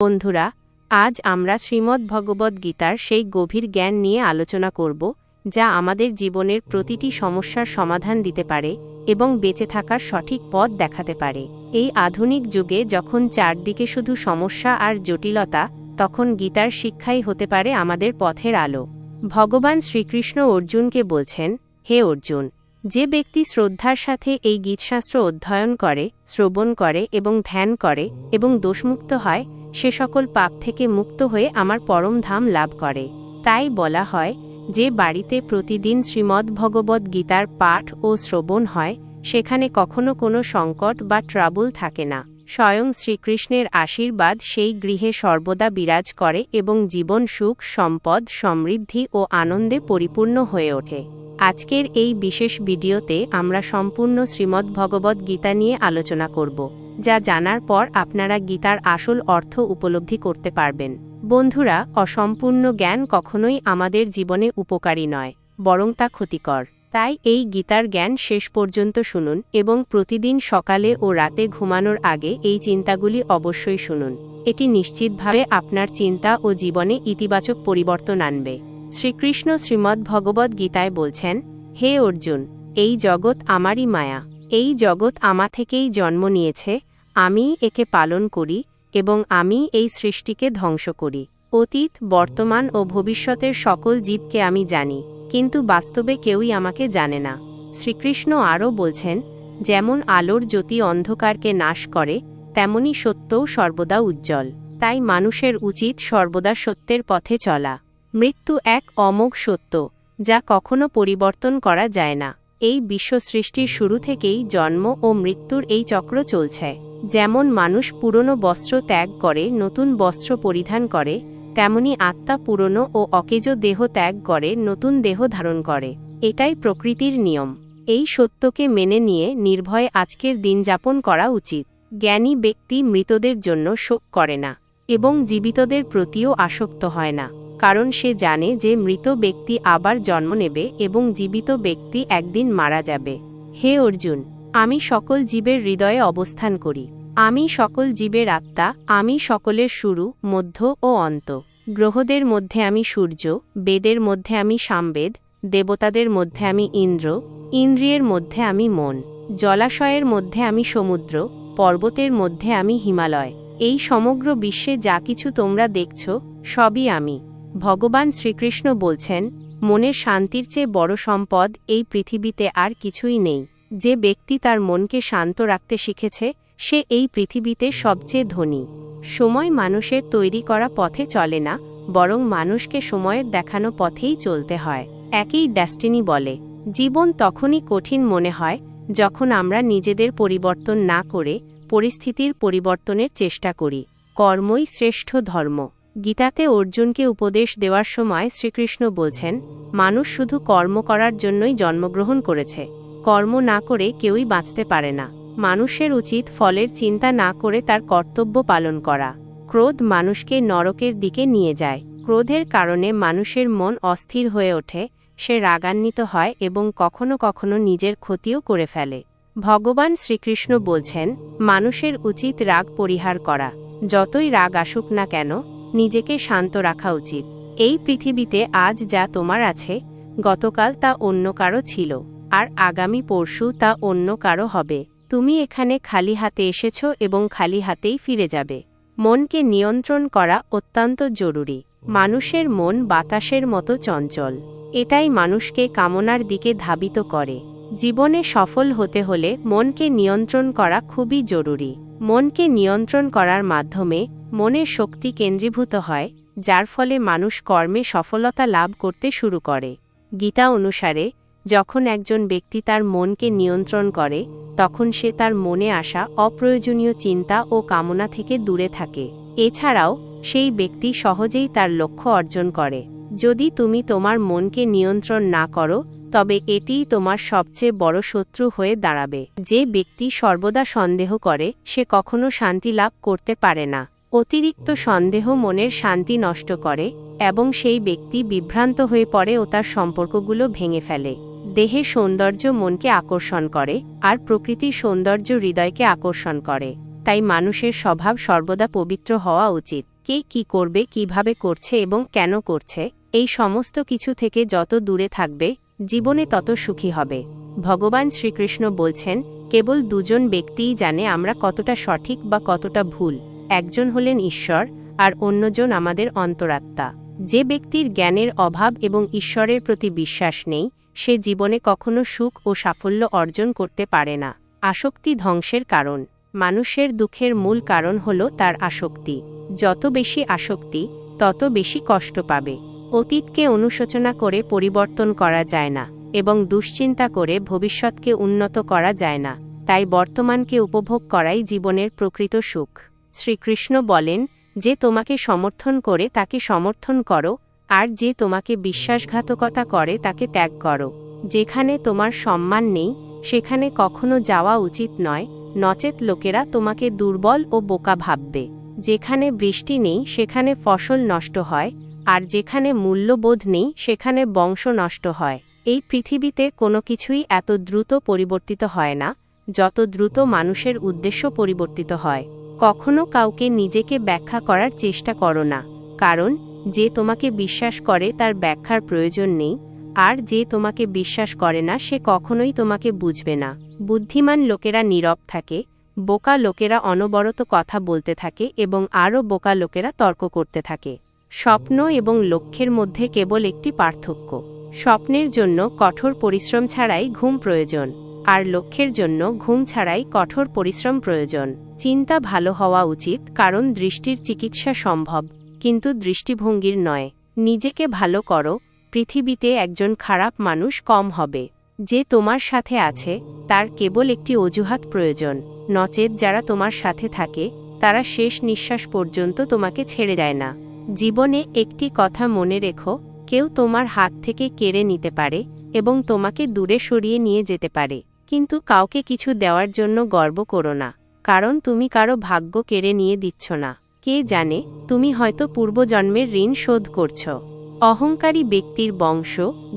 বন্ধুরা, আজ আমরা শ্রীমদ্ ভগবদ্ গীতার সেই গভীর জ্ঞান নিয়ে আলোচনা করব, যা আমাদের জীবনের প্রতিটি সমস্যার সমাধান দিতে পারে এবং বেঁচে থাকার সঠিক পথ দেখাতে পারে। এই আধুনিক যুগে যখন চারদিকে শুধু সমস্যা আর জটিলতা, তখন গীতার শিক্ষাই হতে পারে আমাদের পথের আলো। ভগবান শ্রীকৃষ্ণ অর্জুনকে বলছেন, হে অর্জুন, যে ব্যক্তি শ্রদ্ধার সাথে এই গীতশাস্ত্র অধ্যয়ন করে, শ্রবণ করে এবং ধ্যান করে এবং দোষমুক্ত হয় সে সকল পাপ থেকে মুক্ত হয়ে আমার পরম ধাম লাভ করে। তাই বলা হয়, যে বাড়িতে প্রতিদিন শ্রীমদ্ ভগবদ্ গীতার পাঠ ও শ্রবণ হয়, সেখানে কখনো কোনো সংকট বা ট্রাবল থাকে না। স্বয়ং শ্রীকৃষ্ণের আশীর্বাদ সেই গৃহে সর্বদা বিরাজ করে এবং জীবন সুখ, সম্পদ, সমৃদ্ধি ও আনন্দে পরিপূর্ণ হয়ে ওঠে। আজকের এই বিশেষ ভিডিওতে আমরা সম্পূর্ণ শ্রীমদ্ ভগবদ্ গীতা নিয়ে আলোচনা করব। যা জানার পর আপনারা গীতার আসল অর্থ উপলব্ধি করতে পারবেন। বন্ধুরা, অসম্পূর্ণ জ্ঞান কখনোই আমাদের জীবনে উপকারী নয়, বরং তা ক্ষতিকর। তাই এই গীতার জ্ঞান শেষ পর্যন্ত শুনুন এবং প্রতিদিন সকালে ও রাতে ঘুমানোর আগে এই চিন্তাগুলি অবশ্যই শুনুন। এটি নিশ্চিতভাবে আপনার চিন্তা ও জীবনে ইতিবাচক পরিবর্তন আনবে। শ্রীকৃষ্ণ শ্রীমদ্ ভগবদ্ গীতায় বলছেন, হে অর্জুন, এই জগৎ আমারই মায়া। এই জগৎ আমা থেকেই জন্ম নিয়েছে আমি একে পালন করি এবং আমি এই সৃষ্টিকে ধ্বংস করি। অতীত, বর্তমান ও ভবিষ্যতের সকল জীবকে আমি জানি, কিন্তু বাস্তবে কেউই আমাকে জানে না। শ্রীকৃষ্ণ আরও বলছেন, যেমন আলোর জ্যোতি অন্ধকারকে নাশ করে, তেমনি সত্যও সর্বদা উজ্জ্বল। তাই মানুষের উচিত সর্বদা সত্যের পথে চলা। মৃত্যু এক অমোঘ সত্য, যা কখনো পরিবর্তন করা যায় না। এই বিশ্ব সৃষ্টির শুরু থেকেই জন্ম ও মৃত্যুর এই চক্র চলছে। যেমন মানুষ পুরনো বস্ত্র ত্যাগ করে, নতুন বস্ত্র পরিধান করে, তেমনি আত্মা পুরনো ও অকেজ দেহ ত্যাগ করে, নতুন দেহ ধারণ করে। এটাই প্রকৃতির নিয়ম। এই সত্যকে মেনে নিয়ে নির্ভয়ে আজকের দিন যাপন করা উচিত। জ্ঞানী ব্যক্তি মৃতদের জন্য শোক করে না। এবং জীবিতদের প্রতিও আসক্ত হয় না, কারণ সে জানে যে মৃত ব্যক্তি আবার জন্ম নেবে এবং জীবিত ব্যক্তি একদিন মারা যাবে। হে অর্জুন, আমি সকল জীবের হৃদয়ে অবস্থান করি। আমি সকল জীবের আত্মা, আমি সকলের শুরু, মধ্য ও অন্ত। গ্রহদের মধ্যে আমি সূর্য, বেদের মধ্যে আমি সামবেদ, দেবতাদের মধ্যে আমি ইন্দ্র, ইন্দ্রিয়ের মধ্যে আমি মন, জলাশয়ের মধ্যে আমি সমুদ্র, পর্বতের মধ্যে আমি হিমালয়। এই সমগ্র বিশ্বে যা কিছু তোমরা দেখছ, সবই আমি। ভগবান শ্রীকৃষ্ণ বলছেন, মনের শান্তির চেয়ে বড় সম্পদ এই পৃথিবীতে আর কিছুই নেই। যে ব্যক্তি তার মনকে শান্ত রাখতে শিখেছে, সে এই পৃথিবীতে সবচেয়ে ধনী। সময় মানুষের তৈরি করা পথে চলে না, বরং মানুষকে সময়ের দেখানো পথেই চলতে হয়। একই ড্যাস্টিনি বলে, জীবন তখনই কঠিন মনে হয়, যখন আমরা নিজেদের পরিবর্তন না করে পরিস্থিতির পরিবর্তনের চেষ্টা করি। কর্মই শ্রেষ্ঠ ধর্ম। গীতাতে অর্জুনকে উপদেশ দেওয়ার সময় শ্রীকৃষ্ণ বলছেন, মানুষ শুধু কর্ম করার জন্যই জন্মগ্রহণ করেছে। কর্ম না করে কেউই বাঁচতে পারে না। মানুষের উচিত ফলের চিন্তা না করে তার কর্তব্য পালন করা। ক্রোধ মানুষকে নরকের দিকে নিয়ে যায়। ক্রোধের কারণে মানুষের মন অস্থির হয়ে ওঠে, সে রাগান্বিত হয় এবং কখনো কখনো নিজের ক্ষতিও করে ফেলে। ভগবান শ্রীকৃষ্ণ বলছেন, মানুষের উচিত রাগ পরিহার করা। যতই রাগ আসুক না কেন, নিজেকে শান্ত রাখা উচিত। এই পৃথিবীতে আজ যা তোমার আছে, গতকাল তা অন্য কারও ছিল, আর আগামী পরশু তা অন্য কারও হবে। তুমি এখানে খালি হাতে এসেছ এবং খালি হাতেই ফিরে যাবে। মনকে নিয়ন্ত্রণ করা অত্যন্ত জরুরি। মানুষের মন বাতাসের মতো চঞ্চল। এটাই মানুষকে কামনার দিকে ধাবিত করে। জীবনে সফল হতে হলে মনকে নিয়ন্ত্রণ করা খুবই জরুরি। মনকে নিয়ন্ত্রণ করার মাধ্যমে মনের শক্তি কেন্দ্রীভূত হয়, যার ফলে মানুষ কর্মে সফলতা লাভ করতে শুরু করে। গীতা অনুসারে, যখন একজন ব্যক্তি তার মনকে নিয়ন্ত্রণ করে, তখন সে তার মনে আসা অপ্রয়োজনীয় চিন্তা ও কামনা থেকে দূরে থাকে। এছাড়াও, সেই ব্যক্তি সহজেই তার লক্ষ্য অর্জন করে। যদি তুমি তোমার মনকে নিয়ন্ত্রণ না করো তবে এটিই তোমার সবচেয়ে বড় শত্রু হয়ে দাঁড়াবে। যে ব্যক্তি সর্বদা সন্দেহ করে, সে কখনো শান্তি লাভ করতে পারে না। অতিরিক্ত সন্দেহ মনের শান্তি নষ্ট করে এবং সেই ব্যক্তি বিভ্রান্ত হয়ে পড়ে ও তার সম্পর্কগুলো ভেঙে ফেলে। দেহের সৌন্দর্য মনকে আকর্ষণ করে আর প্রকৃতির সৌন্দর্য হৃদয়কে আকর্ষণ করে। তাই মানুষের স্বভাব সর্বদা পবিত্র হওয়া উচিত। কে কি করবে, কীভাবে করছে এবং কেন করছে এই সমস্ত কিছু থেকে যত দূরে থাকবে, জীবনে তত সুখী হবে। ভগবান শ্রীকৃষ্ণ বলছেন, কেবল দুজন ব্যক্তিই জানে আমরা কতটা সঠিক বা কতটা ভুল। একজন হলেন ঈশ্বর, আর অন্যজন আমাদের অন্তরাত্মা। যে ব্যক্তির জ্ঞানের অভাব এবং ঈশ্বরের প্রতি বিশ্বাস নেই, সে জীবনে কখনো সুখ ও সাফল্য অর্জন করতে পারে না। আসক্তি ধ্বংসের কারণ। মানুষের দুঃখের মূল কারণ হল তার আসক্তি। যত বেশি আসক্তি, তত বেশি কষ্ট পাবে। অতীতকে অনুশোচনা করে পরিবর্তন করা যায় না এবং দুশ্চিন্তা করে ভবিষ্যৎকে উন্নত করা যায় না, তাই বর্তমানকে উপভোগ করাই জীবনের প্রকৃত সুখ। শ্রীকৃষ্ণ বলেন, যে তোমাকে সমর্থন করে তাকে সমর্থন করো, আর যে তোমাকে বিশ্বাসঘাতকতা করে তাকে ত্যাগ করো। যেখানে তোমার সম্মান নেই, সেখানে কখনো যাওয়া উচিত নয়, নচেত লোকেরা তোমাকে দুর্বল ও বোকা ভাববে। যেখানে বৃষ্টি নেই, সেখানে ফসল নষ্ট হয় আর যেখানে মূল্যবোধ নেই, সেখানে বংশ নষ্ট হয়। এই পৃথিবীতে কোনো কিছুই এত দ্রুত পরিবর্তিত হয় না, যত দ্রুত মানুষের উদ্দেশ্য পরিবর্তিত হয়। কখনো কাউকে নিজেকে ব্যাখ্যা করার চেষ্টা করো না, কারণ যে তোমাকে বিশ্বাস করে তার ব্যাখ্যার প্রয়োজন নেই, আর যে তোমাকে বিশ্বাস করে না, সে কখনোই তোমাকে বুঝবে না। বুদ্ধিমান লোকেরা নীরব থাকে, বোকা লোকেরা অনবরত কথা বলতে থাকে এবং আরও বোকা লোকেরা তর্ক করতে থাকে। স্বপ্ন এবং লক্ষ্যের মধ্যে কেবল একটি পার্থক্য। স্বপ্নের জন্য কঠোর পরিশ্রম ছাড়াই ঘুম প্রয়োজন, আর লক্ষ্যের জন্য ঘুম ছাড়াই কঠোর পরিশ্রম প্রয়োজন। চিন্তা ভালো হওয়া উচিত, কারণ দৃষ্টির চিকিৎসা সম্ভব, কিন্তু দৃষ্টিভঙ্গির নয়। নিজেকে ভালো করো, পৃথিবীতে একজন খারাপ মানুষ কম হবে। যে তোমার সাথে আছে, তার কেবল একটি অজুহাত প্রয়োজন। নচেত যারা তোমার সাথে থাকে, তারা শেষ নিঃশ্বাস পর্যন্ত তোমাকে ছেড়ে দেয় না। জীবনে একটি কথা মনে রেখো, কেউ তোমার হাত থেকে কেড়ে নিতে পারে এবং তোমাকে দূরে সরিয়ে নিয়ে যেতে পারে, কিন্তু কাউকে কিছু দেওয়ার জন্য গর্ব করো না, কারণ তুমি কারও ভাগ্য কেড়ে নিয়ে দিচ্ছ না। কে জানে, তুমি হয়তো পূর্বজন্মের ঋণ শোধ করছ। অহংকারী ব্যক্তির বংশ,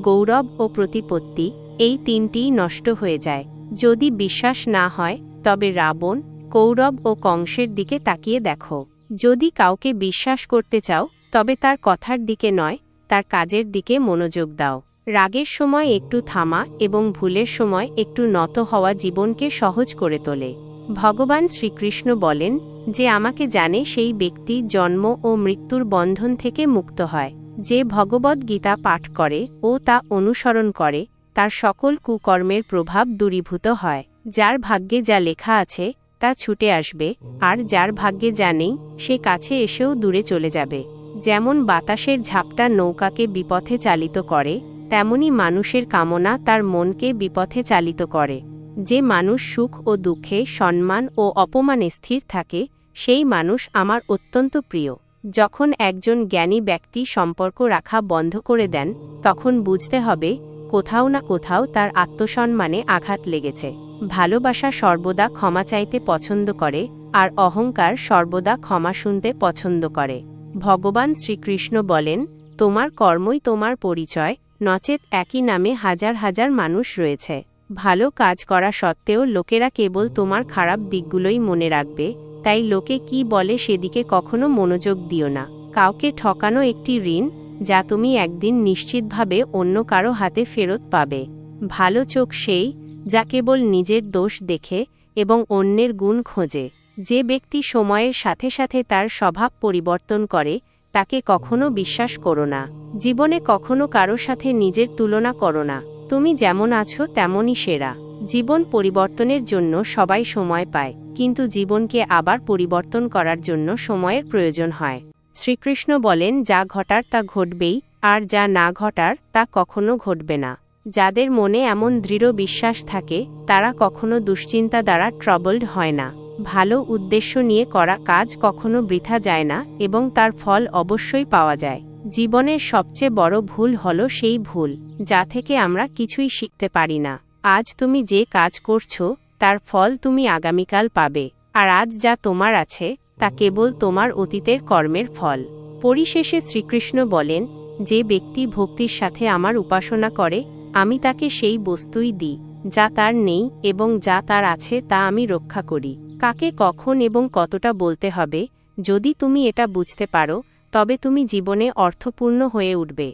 গৌরব ও প্রতিপত্তি, এই তিনটিই নষ্ট হয়ে যায়। যদি বিশ্বাস না হয়, তবে রাবণ, কৌরব ও কংসের দিকে তাকিয়ে দেখো। যদি কাউকে বিশ্বাস করতে চাও, তবে তার কথার দিকে নয়, তার কাজের দিকে মনোযোগ দাও। রাগের সময় একটু থামা এবং ভুলের সময় একটু নত হওয়া জীবনকে সহজ করে তোলে। ভগবান শ্রীকৃষ্ণ বলেন যে আমাকে জানে সেই ব্যক্তি জন্ম ও মৃত্যুর বন্ধন থেকে মুক্ত হয়। যে ভগবদ গীতা পাঠ করে ও তা অনুসরণ করে, তার সকল কুকর্মের প্রভাব দূরীভূত হয়, যার ভাগ্যে যা লেখা আছে তা ছুটে আসবে, আর যার ভাগ্যে যা নেই, সে কাছে এসেও দূরে চলে যাবে। যেমন বাতাসের ঝাপটা নৌকাকে বিপথে চালিত করে, তেমনি মানুষের কামনা তার মনকে বিপথে চালিত করে। যে মানুষ সুখ ও দুঃখে সম্মান ও অপমানে স্থির থাকে, সেই মানুষ আমার অত্যন্ত প্রিয়। যখন একজন জ্ঞানী ব্যক্তি সম্পর্ক রাখা বন্ধ করে দেন, তখন বুঝতে হবে কোথাও না কোথাও তার আত্মসম্মানে আঘাত লেগেছে। ভালোবাসা সর্বদা ক্ষমা চাইতে পছন্দ করে, আর অহংকার সর্বদা ক্ষমা শুনতে পছন্দ করে। ভগবান শ্রীকৃষ্ণ বলেন, তোমার কর্মই তোমার পরিচয়, নচেত একই নামে হাজার হাজার মানুষ রয়েছে। ভালো কাজ করা সত্ত্বেও লোকেরা কেবল তোমার খারাপ দিকগুলোই মনে রাখবে, তাই লোকে কি বলে সেদিকে কখনো মনোযোগ দিও না। কাউকে ঠকানো একটি ঋণ যা তুমি একদিন নিশ্চিতভাবে অন্য কারও হাতে ফেরত পাবে। ভালো চোখ সেই, যা কেবল নিজের দোষ দেখে এবং অন্যের গুণ খোঁজে। যে ব্যক্তি সময়ের সাথে সাথে তার স্বভাব পরিবর্তন করে, তাকে কখনো বিশ্বাস করো না। জীবনে কখনো কারও সাথে নিজের তুলনা করো না। তুমি যেমন আছো, তেমনই সেরা। জীবন পরিবর্তনের জন্য সবাই সময় পায়, কিন্তু জীবনকে আবার পরিবর্তন করার জন্য সময়ের প্রয়োজন হয়। শ্রীকৃষ্ণ বলেন, যা ঘটার তা ঘটবেই, আর যা না ঘটার তা কখনো ঘটবে না। যাদের মনে এমন দৃঢ় বিশ্বাস থাকে, তারা কখনো দুশ্চিন্তা দ্বারা ট্রাবলড হয় না। ভালো উদ্দেশ্য নিয়ে করা কাজ কখনো বৃথা যায় না এবং তার ফল অবশ্যই পাওয়া যায়। জীবনের সবচেয়ে বড় ভুল হল সেই ভুল, যা থেকে আমরা কিছুই শিখতে পারি না। আজ তুমি যে কাজ করছ, তার ফল তুমি আগামীকাল পাবে, আর আজ যা তোমার আছে তা কেবল তোমার অতীতের কর্মের ফল। পরিশেষে শ্রীকৃষ্ণ বলেন, যে ব্যক্তি ভক্তির সাথে আমার উপাসনা করে, আমি তাকে সেই বস্তুই দিই, যা তার নেই এবং যা তার আছে তা আমি রক্ষা করি। কাকে কখন এবং কতটা বলতে হবে? যদি তুমি এটা বুঝতে পারো, তবে তুমি জীবনে অর্থপূর্ণ হয়ে উঠবে।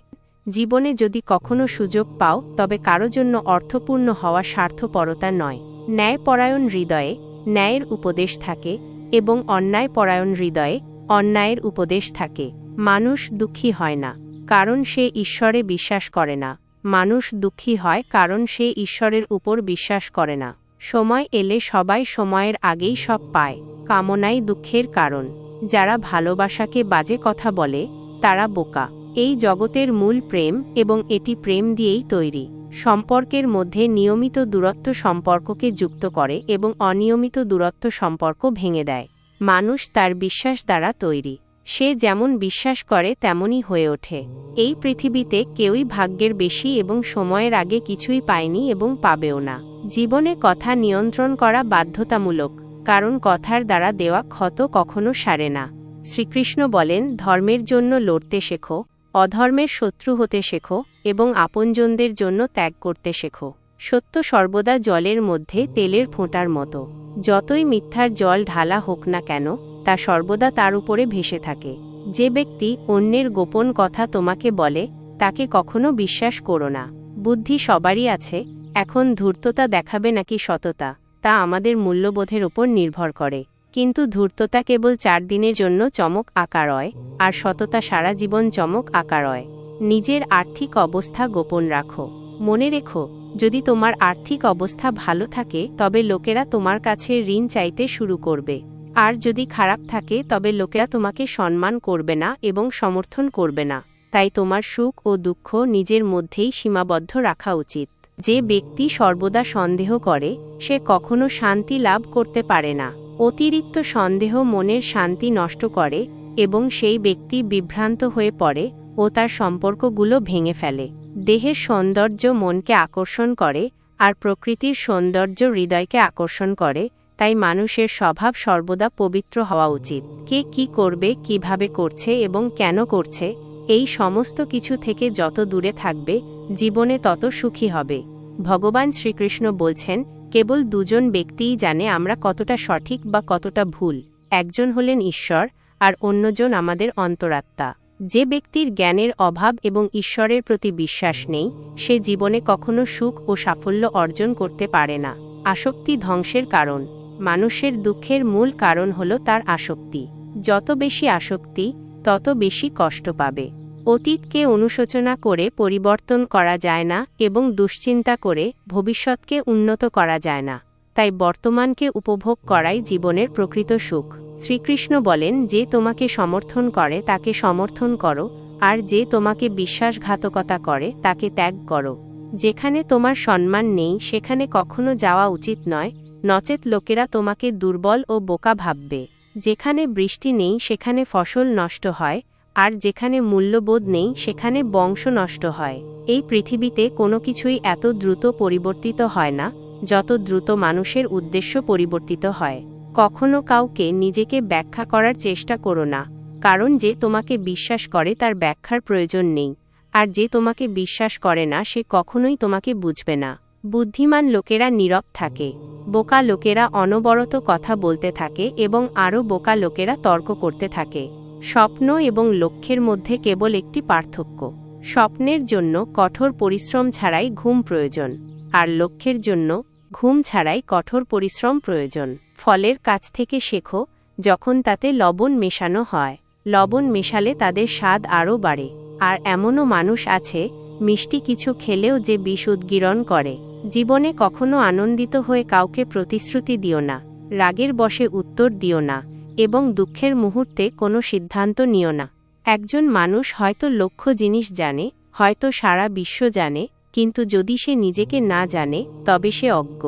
জীবনে যদি কখনো সুযোগ পাও, তবে কারও জন্য অর্থপূর্ণ হওয়া স্বার্থপরতা নয়। ন্যায়পরায়ণ হৃদয়ে ন্যায়ের উপদেশ থাকে এবং অন্যায় পরায়ণ হৃদয়ে অন্যায়ের উপদেশ থাকে। মানুষ দুঃখী হয় না, কারণ সে ঈশ্বরে বিশ্বাস করে না। মানুষ দুঃখী হয় কারণ সে ঈশ্বরের উপর বিশ্বাস করে না। সময় এলে সবাই সময়ের আগেই সব পায়, কামনাই দুঃখের কারণ। যারা ভালোবাসাকে বাজে কথা বলে, তারা বোকা। এই জগতের মূল প্রেম এবং এটি প্রেম দিয়েই তৈরি। সম্পর্কের মধ্যে নিয়মিত দূরত্ব সম্পর্ককে যুক্ত করে এবং অনিয়মিত দূরত্ব সম্পর্ক ভেঙে দেয়। মানুষ তার বিশ্বাস দ্বারা তৈরি। সে যেমন বিশ্বাস করে তেমনই হয়ে ওঠে। এই পৃথিবীতে কেউই ভাগ্যের বেশি এবং সময়ের আগে কিছুই পায়নি এবং পাবেও না। জীবনে কথা নিয়ন্ত্রণ করা বাধ্যতামূলক, কারণ কথার দ্বারা দেওয়া ক্ষত কখনো সারে না। শ্রীকৃষ্ণ বলেন, ধর্মের জন্য লড়তে শেখো অধর্মের শত্রু হতে শেখো এবং আপনজনদের জন্য ত্যাগ করতে শেখো। সত্য সর্বদা জলের মধ্যে, তেলের ফোঁটার মতো। যতই মিথ্যার জল ঢালা হোক না কেন, তা সর্বদা তার উপরে ভেসে থাকে। যে ব্যক্তি অন্যের গোপন কথা তোমাকে বলে, তাকে কখনো বিশ্বাস করো না। বুদ্ধি সবারই আছে, এখন ধূর্ততা দেখাবে নাকি সততা, তা আমাদের মূল্যবোধের ওপর নির্ভর করে। কিন্তু ধূর্ততা কেবল চার দিনের জন্য চমক আকারয়, আর সততা সারা জীবন চমক আকারয়। নিজের আর্থিক অবস্থা গোপন রাখো। মনে রেখো, যদি তোমার আর্থিক অবস্থা ভালো থাকে, তবে লোকেরা তোমার কাছে ঋণ চাইতে শুরু করবে। আর যদি খারাপ থাকে, তবে লোকেরা তোমাকে সম্মান করবে না এবং সমর্থন করবে না। তাই তোমার সুখ ও দুঃখ নিজের মধ্যেই সীমাবদ্ধ রাখা উচিত। যে ব্যক্তি সর্বদা সন্দেহ করে, সে কখনো শান্তি লাভ করতে পারে না। অতিরিক্ত সন্দেহ মনের শান্তি নষ্ট করে এবং সেই ব্যক্তি বিভ্রান্ত হয়ে পড়ে ও তার সম্পর্কগুলো ভেঙে ফেলে। দেহের সৌন্দর্য মনকে আকর্ষণ করে আর প্রকৃতির সৌন্দর্য হৃদয়কে আকর্ষণ করে, তাই মানুষের স্বভাব সর্বদা পবিত্র হওয়া উচিত। কে কি করবে, কীভাবে করছে এবং কেন করছে, এই সমস্ত কিছু থেকে যত দূরে থাকবে, জীবনে তত সুখী হবে। ভগবান শ্রীকৃষ্ণ বলছেন কেবল দুজন ব্যক্তিই জানে আমরা কতটা সঠিক বা কতটা ভুল। একজন হলেন ঈশ্বর, আর অন্যজন আমাদের অন্তরাত্মা। যে ব্যক্তির জ্ঞানের অভাব এবং ঈশ্বরের প্রতি বিশ্বাস নেই, সে জীবনে কখনো সুখ ও সাফল্য অর্জন করতে পারে না। আসক্তি ধ্বংসের কারণ। মানুষের দুঃখের মূল কারণ হল তার আসক্তি। যত বেশি আসক্তি, তত বেশি কষ্ট পাবে। অতীতকে অনুশোচনা করে পরিবর্তন করা যায় না এবং দুশ্চিন্তা করে ভবিষ্যৎকে উন্নত করা যায় না। তাই বর্তমানকে উপভোগ করাই জীবনের প্রকৃত সুখ। শ্রীকৃষ্ণ বলেন, যে তোমাকে সমর্থন করে, তাকে সমর্থন করো, আর যে তোমাকে বিশ্বাসঘাতকতা করে, তাকে ত্যাগ করো। যেখানে তোমার সম্মান নেই, সেখানে কখনো যাওয়া উচিত নয়। নচেত লোকেরা তোমাকে দুর্বল ও বোকা ভাববে। যেখানে বৃষ্টি নেই, সেখানে ফসল নষ্ট হয় আর যেখানে মূল্যবোধ নেই, সেখানে বংশ নষ্ট হয়। এই পৃথিবীতে কোনো কিছুই এত দ্রুত পরিবর্তিত হয় না, যত দ্রুত মানুষের উদ্দেশ্য পরিবর্তিত হয়। কখনো কাউকে নিজেকে ব্যাখ্যা করার চেষ্টা করো না, কারণ যে তোমাকে বিশ্বাস করে তার ব্যাখ্যার প্রয়োজন নেই, আর যে তোমাকে বিশ্বাস করে না, সে কখনোই তোমাকে বুঝবে না। বুদ্ধিমান লোকেরা নীরব থাকে, বোকা লোকেরা অনবরত কথা বলতে থাকে এবং আরও বোকা লোকেরা তর্ক করতে থাকে। স্বপ্ন এবং লক্ষ্যের মধ্যে কেবল একটি পার্থক্য, স্বপ্নের জন্য কঠোর পরিশ্রম ছাড়াই ঘুম প্রয়োজন, আর লক্ষ্যের জন্য ঘুম ছাড়াই কঠোর পরিশ্রম প্রয়োজন। ফলের কাছ থেকে শেখো, যখন তাতে লবণ মেশানো হয়, লবণ মেশালে তাদের স্বাদ আরও বাড়ে, আর এমনও মানুষ আছে, মিষ্টি কিছু খেলেও যে বিষ উদ্গীরণ করে। জীবনে কখনো আনন্দিত হয়ে কাউকে প্রতিশ্রুতি দিও না, রাগের বসে উত্তর দিও না এবং দুঃখের মুহূর্তে কোনো সিদ্ধান্ত নিও না। একজন মানুষ হয়তো লক্ষ্য জিনিস জানে, হয়তো সারা বিশ্ব জানে, কিন্তু যদি সে নিজেকে না জানে, তবে সে অজ্ঞ।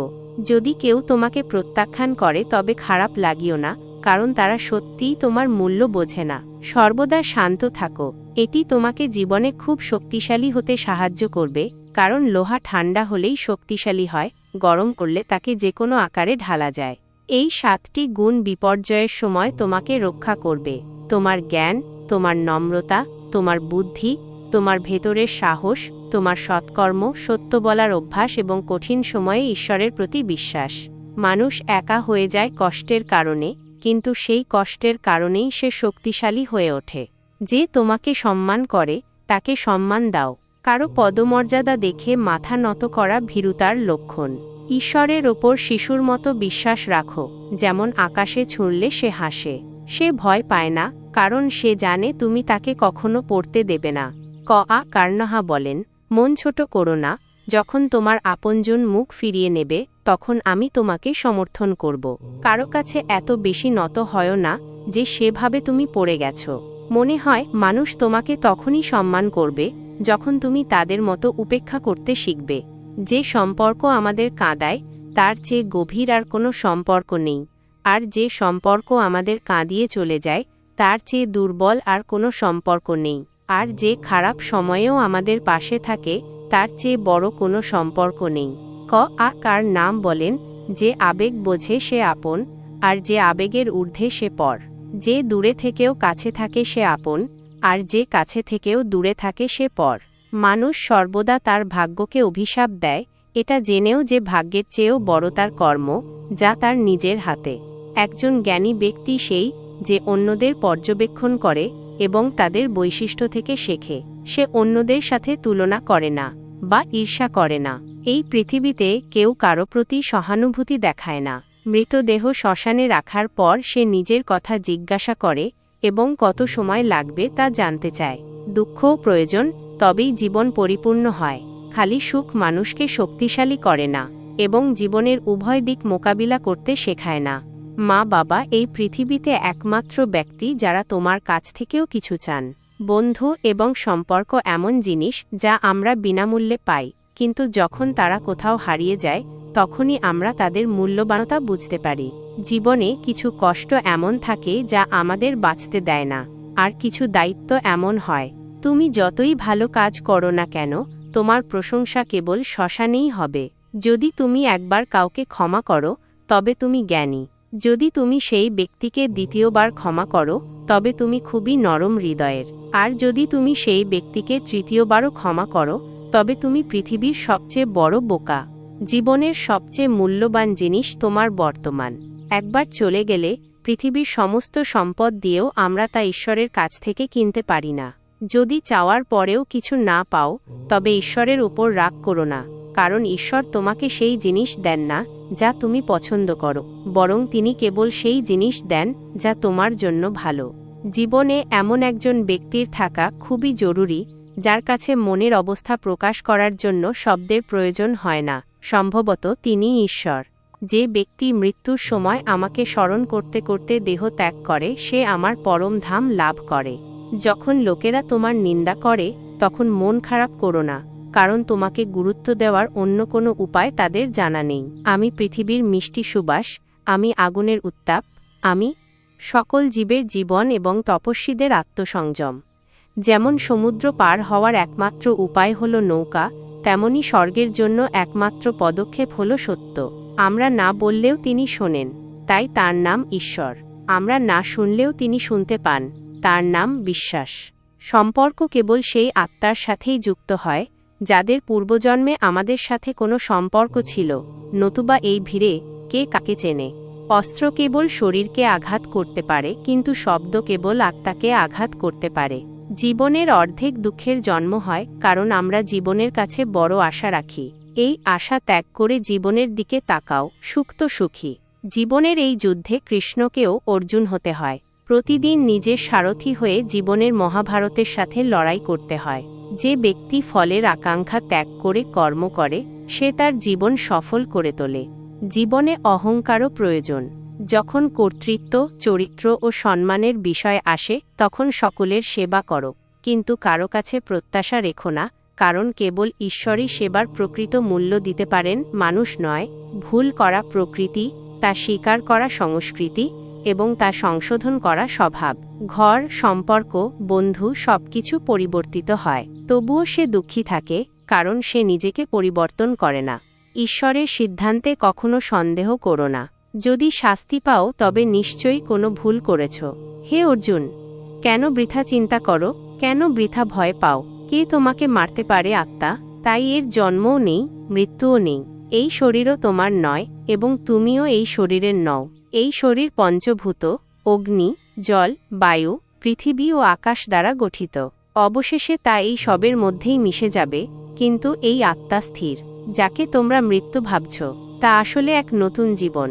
যদি কেউ তোমাকে প্রত্যাখ্যান করে, তবে খারাপ লাগিও না, কারণ তারা সত্যিই তোমার মূল্য বোঝে না। সর্বদা শান্ত থাকো। এটি তোমাকে জীবনে খুব শক্তিশালী হতে সাহায্য করবে, কারণ লোহা ঠান্ডা হলেই শক্তিশালী হয়, গরম করলে তাকে যে কোনো আকারে ঢালা যায়। এই সাতটি গুণ বিপর্যয়ের সময় তোমাকে রক্ষা করবে। তোমার জ্ঞান, তোমার নম্রতা, তোমার বুদ্ধি, তোমার ভেতরের সাহস, তোমার সৎকর্ম, সত্য বলার অভ্যাস এবং কঠিন সময়ে ঈশ্বরের প্রতি বিশ্বাস। মানুষ একা হয়ে যায় কষ্টের কারণে, কিন্তু সেই কষ্টের কারণেই সে শক্তিশালী হয়ে ওঠে। যে তোমাকে সম্মান করে, তাকে সম্মান দাও। কারও পদমর্যাদা দেখে মাথা নত করা ভীরুতার লক্ষণ। ঈশ্বরের ওপর শিশুর মতো বিশ্বাস রাখো, যেমন আকাশে ছুঁড়লে সে হাসে। সে ভয় পায় না, কারণ সে জানে তুমি তাকে কখনো পড়তে দেবে না। ক. আ. কার্নহা বলেন, মন ছোট করো না, যখন তোমার আপনজন মুখ ফিরিয়ে নেবে, তখন আমি তোমাকে সমর্থন করব। কারও কাছে এত বেশি নত হয় না, যে সেভাবে তুমি পড়ে গেছ। মনে হয়, মানুষ তোমাকে তখনই সম্মান করবে, যখন তুমি তাদের মতো উপেক্ষা করতে শিখবে। যে সম্পর্ক আমাদের কাঁদায়, তার চেয়ে গভীর আর কোনো সম্পর্ক নেই। আর যে সম্পর্ক আমাদের কাঁদিয়ে চলে যায়, তার চেয়ে দুর্বল আর কোনো সম্পর্ক নেই। আর যে খারাপ সময়েও আমাদের পাশে থাকে, তার চেয়ে বড় কোনো সম্পর্ক নেই। ক, আ, কার নাম বলেন, যে আবেগ বোঝে সে আপন, আর যে আবেগের ঊর্ধ্বে সে পর। যে দূরে থেকেও কাছে থাকে সে আপন, আর যে কাছে থেকেও দূরে থাকে সে পর। মানুষ সর্বদা তার ভাগ্যকে অভিশাপ দেয়, এটা জেনেও যে ভাগ্যের চেয়েও বড় তার কর্ম, যা তার নিজের হাতে। একজন জ্ঞানী ব্যক্তি সেই, যে অন্যদের পর্যবেক্ষণ করে এবং তাদের বৈশিষ্ট্য থেকে শেখে, সে অন্যদের সাথে তুলনা করে না, বা ঈর্ষা করে না। এই পৃথিবীতে কেউ কারও প্রতি সহানুভূতি দেখায় না। মৃতদেহ শ্মশানে রাখার পর সে নিজের কথা জিজ্ঞাসা করে এবং কত সময় লাগবে তা জানতে চায়। দুঃখও প্রয়োজন তবেই জীবন পরিপূর্ণ হয়, খালি সুখ মানুষকে শক্তিশালী করে না, এবং জীবনের উভয় দিক মোকাবিলা করতে শেখায় না। মা বাবা এই পৃথিবীতে একমাত্র ব্যক্তি যারা তোমার কাছ থেকেও কিছু চান। বন্ধু এবং সম্পর্ক এমন জিনিস যা আমরা বিনামূল্যে পাই, কিন্তু যখন তারা কোথাও হারিয়ে যায়, তখনই আমরা তাদের মূল্যবানতা বুঝতে পারি। জীবনে কিছু কষ্ট এমন থাকে যা আমাদের বাঁচতে দেয় না, আর কিছু দায়িত্ব এমন হয় তুমি যতই ভালো কাজ করো না কেন, তোমার প্রশংসা কেবল শ্মশানেই হবে। যদি তুমি একবার কাউকে ক্ষমা করো, তবে তুমি জ্ঞানী। যদি তুমি সেই ব্যক্তিকে দ্বিতীয়বার ক্ষমা করো, তবে তুমি খুবই নরম হৃদয়ের। আর যদি তুমি সেই ব্যক্তিকে তৃতীয়বারও ক্ষমা করো, তবে তুমি পৃথিবীর সবচেয়ে বড় বোকা। জীবনের সবচেয়ে মূল্যবান জিনিস তোমার বর্তমান। একবার চলে গেলে পৃথিবীর সমস্ত সম্পদ দিয়েও আমরা তা ঈশ্বরের কাছ থেকে কিনতে পারি না। যদি চাওয়ার পরেও কিছু না পাও, তবে ঈশ্বরের উপর রাগ করো না, কারণ ঈশ্বর তোমাকে সেই জিনিস দেন না, যা তুমি পছন্দ করো, বরং তিনি কেবল সেই জিনিস দেন, যা তোমার জন্য ভালো। জীবনে এমন একজন ব্যক্তির থাকা খুবই জরুরি, যার কাছে মনের অবস্থা প্রকাশ করার জন্য শব্দের প্রয়োজন হয় না, সম্ভবত তিনি ঈশ্বর। যে ব্যক্তি মৃত্যুর সময় আমাকে স্মরণ করতে করতে দেহ ত্যাগ করে, সে আমার পরম ধাম লাভ করে। যখন লোকেরা তোমার নিন্দা করে, তখন মন খারাপ করো না, কারণ তোমাকে গুরুত্ব দেওয়ার অন্য কোনো উপায় তাদের জানা নেই। আমি পৃথিবীর মিষ্টি সুবাস, আমি আগুনের উত্তাপ, আমি সকল জীবের জীবন এবং তপস্বীদের আত্মসংযম। যেমন সমুদ্র পার হওয়ার একমাত্র উপায় হল নৌকা, তেমনি স্বর্গের জন্য একমাত্র পদক্ষেপ হল সত্য। আমরা না বললেও তিনি শোনেন, তাই তার নাম ঈশ্বর। আমরা না শুনলেও তিনি শুনতে পান। তার নাম বিশ্বাস। সম্পর্ক কেবল সেই আত্মার সাথেই যুক্ত হয়, যাদের পূর্বজন্মে আমাদের সাথে কোনো সম্পর্ক ছিল, নতুবা এই ভিড়ে কে কাকে চেনে। অস্ত্র কেবল শরীরকে আঘাত করতে পারে, কিন্তু শব্দ কেবল আত্মাকে আঘাত করতে পারে। জীবনের অর্ধেক দুঃখের জন্ম হয়, কারণ আমরা জীবনের কাছে বড় আশা রাখি। এই আশা ত্যাগ করে জীবনের দিকে তাকাও সুক্ত সুখী। জীবনের এই যুদ্ধে কৃষ্ণকেও অর্জুন হতে হয়। প্রতিদিন নিজের সারথি হয়ে জীবনের মহাভারতের সাথে লড়াই করতে হয়। যে ব্যক্তি ফলের আকাঙ্ক্ষা ত্যাগ করে কর্ম করে, সে তার জীবন সফল করে তোলে। জীবনে অহংকারও প্রয়োজন। যখন কর্তৃত্ব, চরিত্র ও সম্মানের বিষয় আসে, তখন সকলের সেবা করো। কিন্তু কারও কাছে প্রত্যাশা রেখো না, কারণ কেবল ঈশ্বরই সেবার প্রকৃত মূল্য দিতে পারেন, মানুষ নয়। ভুল করা প্রকৃতি, তা স্বীকার করা সংস্কৃতি এবং তা সংশোধন করা স্বভাব। ঘর, সম্পর্ক, বন্ধু সবকিছু পরিবর্তিত হয়। তবুও সে দুঃখী থাকে, কারণ সে নিজেকে পরিবর্তন করে না। ঈশ্বরের সিদ্ধান্তে কখনো সন্দেহ করো না। যদি শাস্তি পাও, তবে নিশ্চয়ই কোনো ভুল করেছ। হে অর্জুন! কেন বৃথা চিন্তা করো? কেন বৃথা ভয় পাও? কে তোমাকে মারতে পারে আত্মা? তাই এর জন্মও নেই, মৃত্যুও নেই। এই শরীরও তোমার নয়, এবং তুমিও এই শরীরের নও। এই শরীর পঞ্চভূত, অগ্নি, জল, বায়ু, পৃথিবী ও আকাশ দ্বারা গঠিত। অবশেষে তা এই সবের মধ্যেই মিশে যাবে, কিন্তু এই আত্মা স্থির, যাকে তোমরা মৃত্যু ভাবছ। তা আসলে এক নতুন জীবন।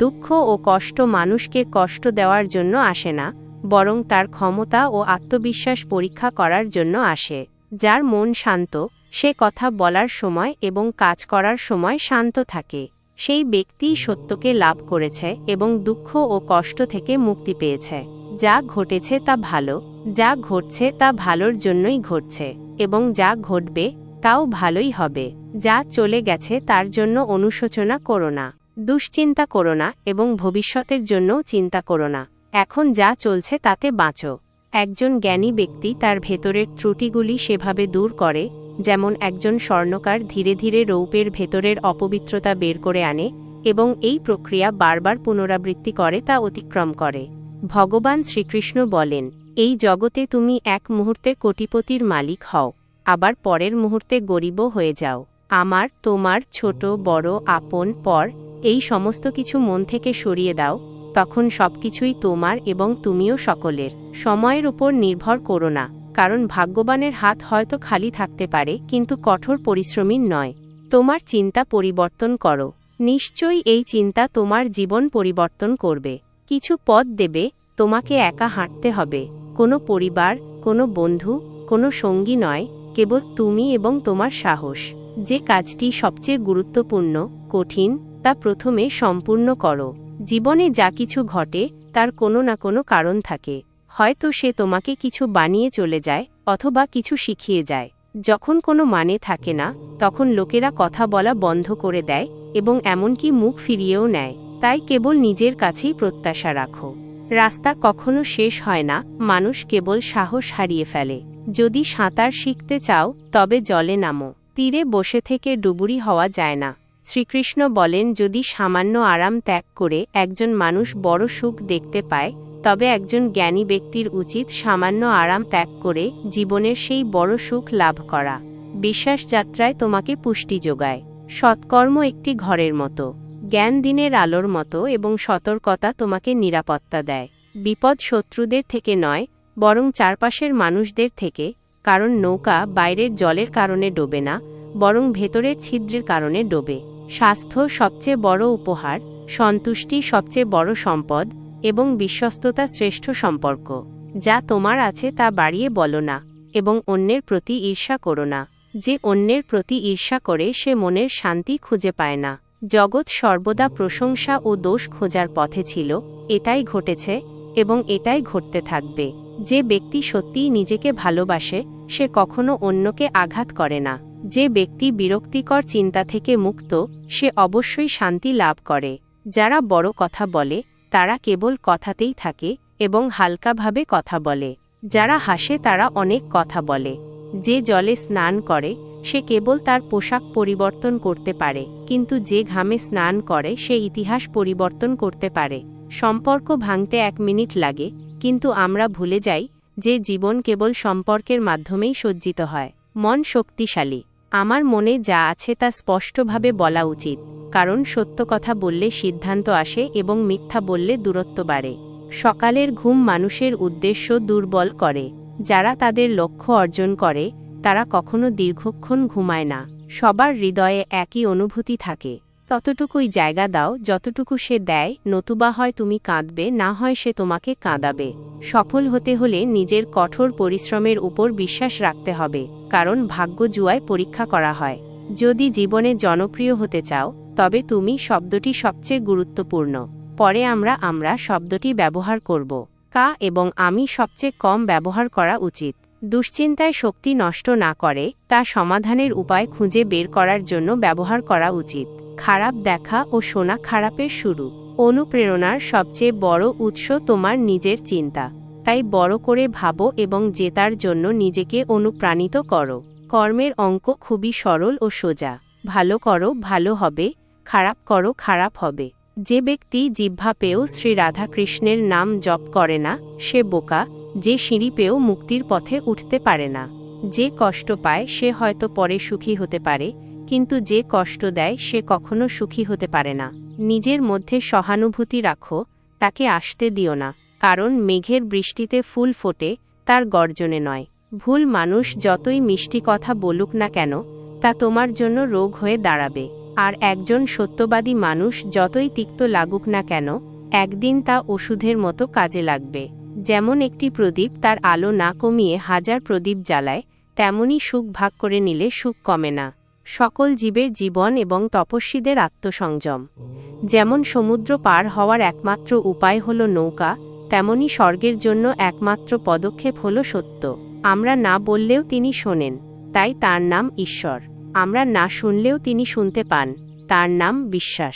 দুঃখ ও কষ্ট মানুষকে কষ্ট দেওয়ার জন্য আসে না, বরং তার ক্ষমতা ও আত্মবিশ্বাস পরীক্ষা করার জন্য আসে। যার মন শান্ত, সে কথা বলার সময় এবং কাজ করার সময় শান্ত থাকে। সেই ব্যক্তি সত্যকে লাভ করেছে এবং দুঃখ ও কষ্ট থেকে মুক্তি পেয়েছে। যা ঘটেছে তা ভালো, যা ঘটছে তা ভালোর জন্যই ঘটছে, এবং যা ঘটবে, তাও ভালোই হবে। যা চলে গেছে তার জন্য অনুশোচনা করো না, দুশ্চিন্তা করো না, এবং ভবিষ্যতের জন্যও চিন্তা করো না। এখন যা চলছে তাতে বাঁচো। একজন জ্ঞানী ব্যক্তি তার ভেতরের ত্রুটিগুলি সেভাবে দূর করে, যেমন একজন স্বর্ণকার ধীরে ধীরে রৌপের ভেতরের অপবিত্রতা বের করে আনে, এবং এই প্রক্রিয়া বারবার পুনরাবৃত্তি করে তা অতিক্রম করে। ভগবান শ্রীকৃষ্ণ বলেন, এই জগতে তুমি এক মুহূর্তে কোটিপতির মালিক হও, আবার পরের মুহূর্তে গরিবও হয়ে যাও। আমার, তোমার, ছোট, বড়, আপন, পর, এই সমস্ত কিছু মন থেকে সরিয়ে দাও তখন সবকিছুই তোমার এবং তুমিও সকলের। সময়ের উপর নির্ভর করো না, কারণ ভাগ্যবানের হাত হয়তো খালি থাকতে পারে, কিন্তু কঠোর পরিশ্রমীর নয়। তোমার চিন্তা পরিবর্তন করো। নিশ্চয়ই এই চিন্তা তোমার জীবন পরিবর্তন করবে। কিছু পথ দেবে, তোমাকে একা হাঁটতে হবে। কোনো পরিবার, কোনো বন্ধু, কোনো সঙ্গী নয়, কেবল তুমি এবং তোমার সাহস। যে কাজটি সবচেয়ে গুরুত্বপূর্ণ, কঠিন তা প্রথমে সম্পূর্ণ করো। জীবনে যা কিছু ঘটে, তার কোনো না কোনো কারণ থাকে। হয়তো সে তোমাকে কিছু বানিয়ে চলে যায়, অথবা কিছু শিখিয়ে যায়। যখন কোনো মানে থাকে না, তখন লোকেরা কথা বলা বন্ধ করে দেয়, এবং এমনকি মুখ ফিরিয়েও নেয়। তাই কেবল নিজের কাছেই প্রত্যাশা রাখো। রাস্তা কখনো শেষ হয় না, মানুষ কেবল সাহস হারিয়ে ফেলে। যদি সাঁতার শিখতে চাও, তবে জলে নামো। তীরে বসে থেকে ডুবুরি হওয়া যায় না। শ্রীকৃষ্ণ বলেন, যদি সামান্য আরাম ত্যাগ করে একজন মানুষ বড় সুখ দেখতে পায়, তবে একজন জ্ঞানী ব্যক্তির উচিত সামান্য আরাম ত্যাগ করে জীবনের সেই বড় সুখ লাভ করা। বিশ্বাস যাত্রায় তোমাকে পুষ্টি যোগায়। সৎকর্ম একটি ঘরের মতো। জ্ঞান দিনের আলোর মতো এবং সতর্কতা তোমাকে নিরাপত্তা দেয়। বিপদ শত্রুদের থেকে নয়, বরং চারপাশের মানুষদের থেকে, কারণ নৌকা বাইরের জলের কারণে ডোবে না, বরং ভেতরের ছিদ্রের কারণে ডোবে। স্বাস্থ্য সবচেয়ে বড় উপহার, সন্তুষ্টি সবচেয়ে বড় সম্পদ, এবং বিশ্বস্ততা শ্রেষ্ঠ সম্পর্ক। যা তোমার আছে তা বাড়িয়ে বলো না, এবং অন্যের প্রতি ঈর্ষা করো না। যে অন্যের প্রতি ঈর্ষা করে সে মনের শান্তি খুঁজে পায় না। জগৎ সর্বদা প্রশংসা ও দোষ খোঁজার পথে ছিল, এটাই ঘটেছে, এবং এটাই ঘটতে থাকবে। যে ব্যক্তি সত্যিই নিজেকে ভালোবাসে, সে কখনো অন্যকে আঘাত করে না। যে ব্যক্তি বিরক্তিকর চিন্তা থেকে মুক্ত, সে অবশ্যই শান্তি লাভ করে। যারা বড় কথা বলে, তারা কেবল কথাতেই থাকে এবং হালকাভাবে কথা বলে। যারা হাসে, তারা অনেক কথা বলে। যে জলে স্নান করে, সে কেবল তার পোশাক পরিবর্তন করতে পারে, কিন্তু যে ঘামে স্নান করে, সে ইতিহাস পরিবর্তন করতে পারে। সম্পর্ক ভাঙতে এক মিনিট লাগে, কিন্তু আমরা ভুলে যাই যে জীবন কেবল সম্পর্কের মাধ্যমেই সজ্জিত হয়। মন শক্তিশালী। আমার মনে যা আছে তা স্পষ্টভাবে বলা উচিত, কারণ সত্য কথা বললে সিদ্ধান্ত আসে এবং মিথ্যা বললে দূরত্ব বাড়ে। সকালের ঘুম মানুষের উদ্দেশ্য দুর্বল করে, যারা তাদের লক্ষ্য অর্জন করে, তারা কখনো দীর্ঘক্ষণ ঘুমায় না, সবার হৃদয়ে একই অনুভূতি থাকে। ততটুকুই জায়গা দাও, যতটুকু সে দেয়, নতুবা হয় তুমি কাঁদবে, না হয় সে তোমাকে কাঁদাবে। সফল হতে হলে নিজের কঠোর পরিশ্রমের উপর বিশ্বাস রাখতে হবে, কারণ ভাগ্য জুয়ায় পরীক্ষা করা হয়। যদি জীবনে জনপ্রিয় হতে চাও, তবে তুমি শব্দটি সবচেয়ে গুরুত্বপূর্ণ। পরে আমরা আমরা শব্দটি ব্যবহার করব। কা এবং আমি সবচেয়ে কম ব্যবহার করা উচিত। দুশ্চিন্তায় শক্তি নষ্ট না করে, তা সমাধানের উপায় খুঁজে বের করার জন্য ব্যবহার করা উচিত। খারাপ দেখা ও শোনা খারাপের শুরু। অনুপ্রেরণার সবচেয়ে বড় উৎস তোমার নিজের চিন্তা। তাই বড় করে ভাবো এবং জেতার জন্য নিজেকে অনুপ্রাণিত করো। কর্মের অঙ্ক খুবই সরল ও সোজা। ভালো করো, ভালো হবে। খারাপ করো, খারাপ হবে। যে ব্যক্তি জিহ্বা পেয়েও শ্রী রাধাকৃষ্ণের নাম জপ করে না, সে বোকা। যে সিঁড়ি পেয়েও মুক্তির পথে উঠতে পারে না। যে কষ্ট পায়, সে হয়তো পরে সুখী হতে পারে। কিন্তু যে কষ্ট দেয় সে কখনো সুখী হতে পারে না। নিজের মধ্যে সহানুভূতি রাখো, তাকে আসতে দিও না, কারণ মেঘের বৃষ্টিতে ফুল ফোটে, তার গর্জনে নয়। ভুল মানুষ যতই মিষ্টি কথা বলুক না কেন, তা তোমার জন্য রোগ হয়ে দাঁড়াবে। আর একজন সত্যবাদী মানুষ যতই তিক্ত লাগুক না কেন, একদিন তা ওষুধের মতো কাজে লাগবে। যেমন একটি প্রদীপ তার আলো না কমিয়ে হাজার প্রদীপ জ্বালায় তেমনই সুখ ভাগ করে নিলে সুখ কমে না। সকল জীবের জীবন এবং তপস্বীদের আত্মসংযম। যেমন সমুদ্র পার হওয়ার একমাত্র উপায় হল নৌকা, তেমনি স্বর্গের জন্য একমাত্র পদক্ষেপ হল সত্য। আমরা না বললেও তিনি শোনেন, তাই তার নাম ঈশ্বর। আমরা না শুনলেও তিনি শুনতে পান, তার নাম বিশ্বাস।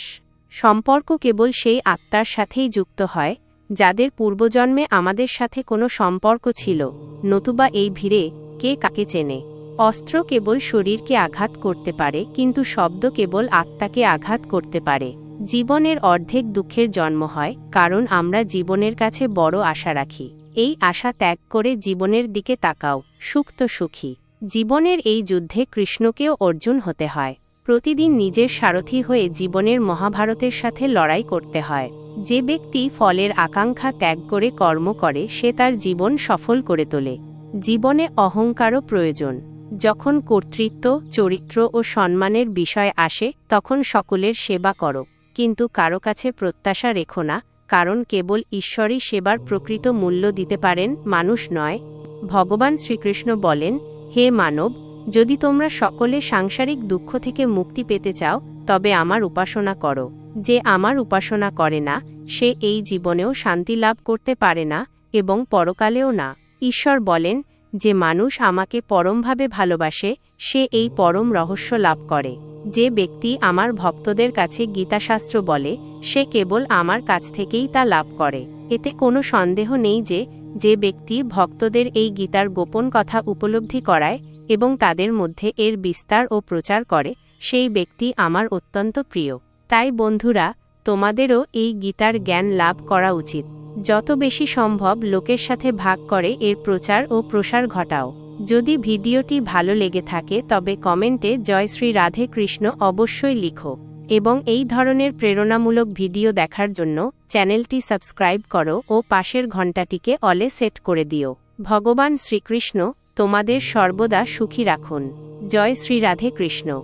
সম্পর্ক কেবল সেই আত্মার সাথেই যুক্ত হয়, যাদের পূর্বজন্মে আমাদের সাথে কোনো সম্পর্ক ছিল, নতুবা এই ভিড়ে কে কাকে চেনে। অস্ত্র কেবল শরীরকে আঘাত করতে পারে, কিন্তু শব্দ কেবল আত্মাকে আঘাত করতে পারে। জীবনের অর্ধেক দুঃখের জন্ম হয়, কারণ আমরা জীবনের কাছে বড় আশা রাখি। এই আশা ত্যাগ করে জীবনের দিকে তাকাও সুক্ত সুখী। জীবনের এই যুদ্ধে কৃষ্ণকেও অর্জুন হতে হয়। প্রতিদিন নিজের সারথি হয়ে জীবনের মহাভারতের সাথে লড়াই করতে হয়। যে ব্যক্তি ফলের আকাঙ্ক্ষা ত্যাগ করে কর্ম করে, সে তার জীবন সফল করে তোলে। জীবনে অহংকারও প্রয়োজন। যখন কর্তৃত্ব, চরিত্র ও সম্মানের বিষয় আসে, তখন সকলের সেবা করো। কিন্তু কারও কাছে প্রত্যাশা রেখো না, কারণ কেবল ঈশ্বরই সেবার প্রকৃত মূল্য দিতে পারেন, মানুষ নয়। ভগবান শ্রীকৃষ্ণ বলেন, হে মানব, যদি তোমরা সকলে সাংসারিক দুঃখ থেকে মুক্তি পেতে চাও, তবে আমার উপাসনা করো। যে আমার উপাসনা করে না, সে এই জীবনেও শান্তি লাভ করতে পারে না এবং পরকালেও না। ঈশ্বর বলেন যে মানুষ আমাকে পরমভাবে ভালোবাসে, সে এই পরম রহস্য লাভ করে। যে ব্যক্তি আমার ভক্তদের কাছে গীতাশাস্ত্র বলে, সে কেবল আমার কাছ থেকেই তা লাভ করে। এতে কোনো সন্দেহ নেই যে যে ব্যক্তি ভক্তদের এই গীতার গোপন কথা উপলব্ধি করায় এবং তাদের মধ্যে এর বিস্তার ও প্রচার করে, সেই ব্যক্তি আমার অত্যন্ত প্রিয়। তাই বন্ধুরা, তোমাদেরও এই গীতার জ্ঞান লাভ করা উচিত। যত বেশি সম্ভব লোকের সাথে ভাগ করে এর প্রচার ও প্রসার ঘটাও। যদি ভিডিওটি ভালো লেগে থাকে তবে কমেন্টে জয় শ্রী রাধে কৃষ্ণ অবশ্যই লিখো। এবং এই ধরনের প্রেরণামূলক ভিডিও দেখার জন্য চ্যানেলটি সাবস্ক্রাইব করো ও পাশের ঘণ্টাটিকে অলে সেট করে দিও। ভগবান শ্রীকৃষ্ণ, তোমাদের সর্বদা সুখী রাখুন। জয় শ্রী রাধে কৃষ্ণ।